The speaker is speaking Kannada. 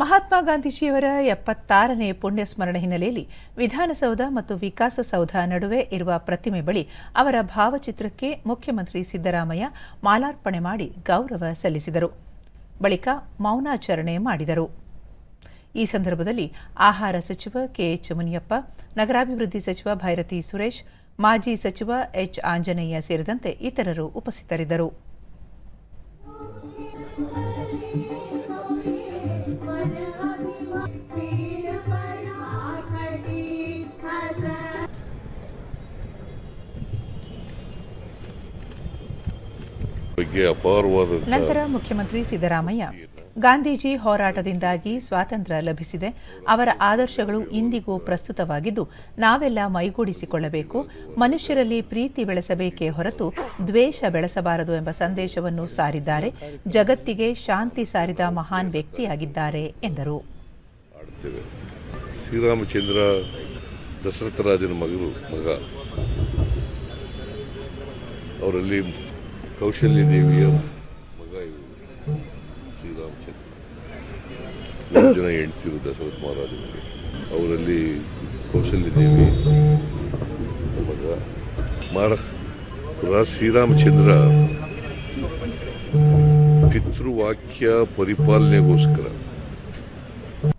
ಮಹಾತ್ಮ ಗಾಂಧೀಜಿಯವರ ಎಪ್ಪತ್ತಾರನೇ ಪುಣ್ಯ ಸ್ಮರಣೆ ಹಿನ್ನೆಲೆಯಲ್ಲಿ ವಿಧಾನಸೌಧ ಮತ್ತು ವಿಕಾಸಸೌಧ ನಡುವೆ ಇರುವ ಪ್ರತಿಮೆ ಬಳಿ ಅವರ ಭಾವಚಿತ್ರಕ್ಕೆ ಮುಖ್ಯಮಂತ್ರಿ ಸಿದ್ದರಾಮಯ್ಯ ಮಾಲಾರ್ಪಣೆ ಮಾಡಿ ಗೌರವ ಸಲ್ಲಿಸಿದರು. ಬಳಿಕ ಮೌನಾಚರಣೆ ಮಾಡಿದರು. ಈ ಸಂದರ್ಭದಲ್ಲಿ ಆಹಾರ ಸಚಿವ ಕೆಎಚ್ ಮುನಿಯಪ್ಪ, ನಗರಾಭಿವೃದ್ಧಿ ಸಚಿವ ಭೈರತಿ ಸುರೇಶ್, ಮಾಜಿ ಸಚಿವ ಎಚ್ ಆಂಜನೇಯ ಸೇರಿದಂತೆ ಇತರರು ಉಪಸ್ಥಿತರಿದ್ದರು. ಬಗ್ಗೆ ಅಪಾರವಾದ ನಂತರ ಮುಖ್ಯಮಂತ್ರಿ ಸಿದ್ದರಾಮಯ್ಯ. ಗಾಂಧೀಜಿ ಹೋರಾಟದಿಂದಾಗಿ ಸ್ವಾತಂತ್ರ್ಯ ಲಭಿಸಿದೆ. ಅವರ ಆದರ್ಶಗಳು ಇಂದಿಗೂ ಪ್ರಸ್ತುತವಾಗಿದ್ದು ನಾವೆಲ್ಲ ಮೈಗೂಡಿಸಿಕೊಳ್ಳಬೇಕು. ಮನುಷ್ಯರಲ್ಲಿ ಪ್ರೀತಿ ಬೆಳೆಸಬೇಕೇ ಹೊರತು ದ್ವೇಷ ಬೆಳೆಸಬಾರದು ಎಂಬ ಸಂದೇಶವನ್ನು ಸಾರಿದ್ದಾರೆ. ಜಗತ್ತಿಗೆ ಶಾಂತಿ ಸಾರಿದ ಮಹಾನ್ ವ್ಯಕ್ತಿಯಾಗಿದ್ದಾರೆ ಎಂದರು. ಶ್ರೀರಾಮಚಂದ್ರ ದಶರಥರಾಜನ ಮಗಳು ಮಗ. ಅವರಲ್ಲಿ ಕೌಶಲ್ಯ ದೇವಿಯ ಮಗ ಇವರು. ಶ್ರೀರಾಮಚಂದ್ರ ಮೂರು ಜನ ಹೆಂಡ್ತಿರು ದಶರಥ ಮಹಾರಾಜನಿಗೆ. ಅವರಲ್ಲಿ ಕೌಶಲ್ಯ ದೇವಿ ಮಗ. ಮಾರ ರಾ- ಶ್ರೀರಾಮಚಂದ್ರ ಪಿತೃವಾಕ್ಯ ಪರಿಪಾಲನೆಗೋಸ್ಕರ